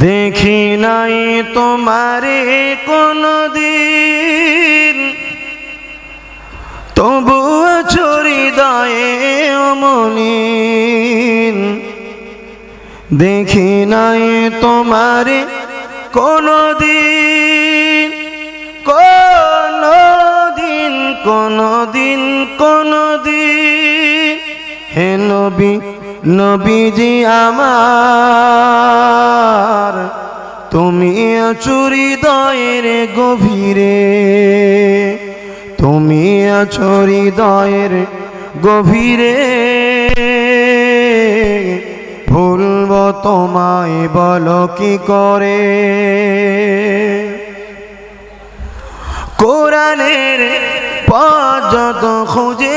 দেখি নাই তোমারে কোনো দিন তবু চরি দয়ে অমনিন। দেখি নাই তোমারে কোনো দিন কোনো দিন কোনো দিন কোনো দিন হে নবী, নবীজি আমার তুমি চুরি দয়ের গভীরে, তুমি চুরি দয়ের গভীরে। ভুলব তোমায় বল কি করে? কোরআনের খুঁজেছি হে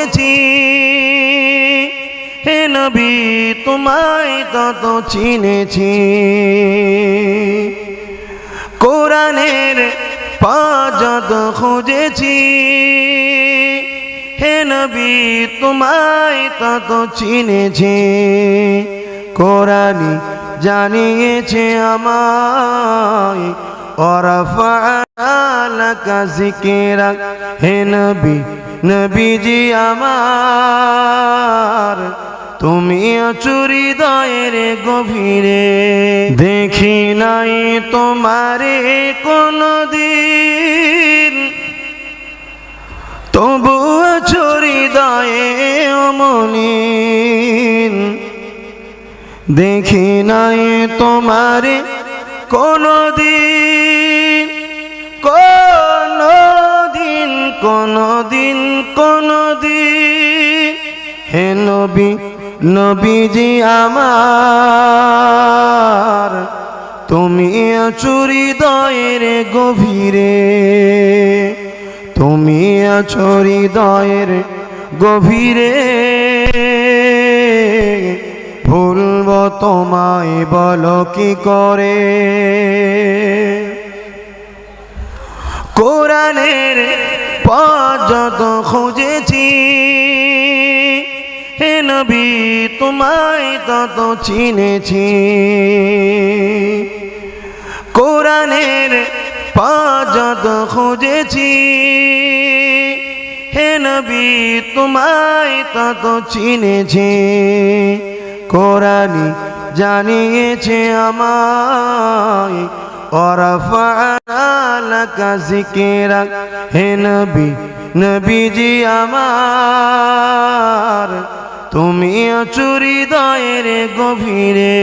নবী, তোমায় তত চিনেছি। কোরআনের পর্যত খুঁজেছি। হে নবী, তোমায় তত চিনেছি। কোরআনি জানিয়েছে আমায় ওরফালাকা জিকিরা। হে নবী, নবীজি আমার তুমি চুরি দয়ের গভীরে। দেখি নাই তোমারে কোনো দিন তবু চুরি দয়ে অমনিন। দেখি নাই তোমারে কোনো দিন কোনো দিন কোনো দিন কোনো দিন হে নবী নবীজি আমার, তুমি চুরি দয়ের গভীরে, তুমি চুরি দয়ের গভীরে। ভুলব তোমায় বলো কি করে? কোরআনের যত খুঁজেছি নবী, তোমায় তত চিনেছি। কোরআনের পর্যত খুঁজেছি। হে নবী, তোমায় তত চিনেছি। কোরআনি জানিয়েছে আমায় হে নবী, নবীজি আমার তুমি চুরি দয়ের গভীরে।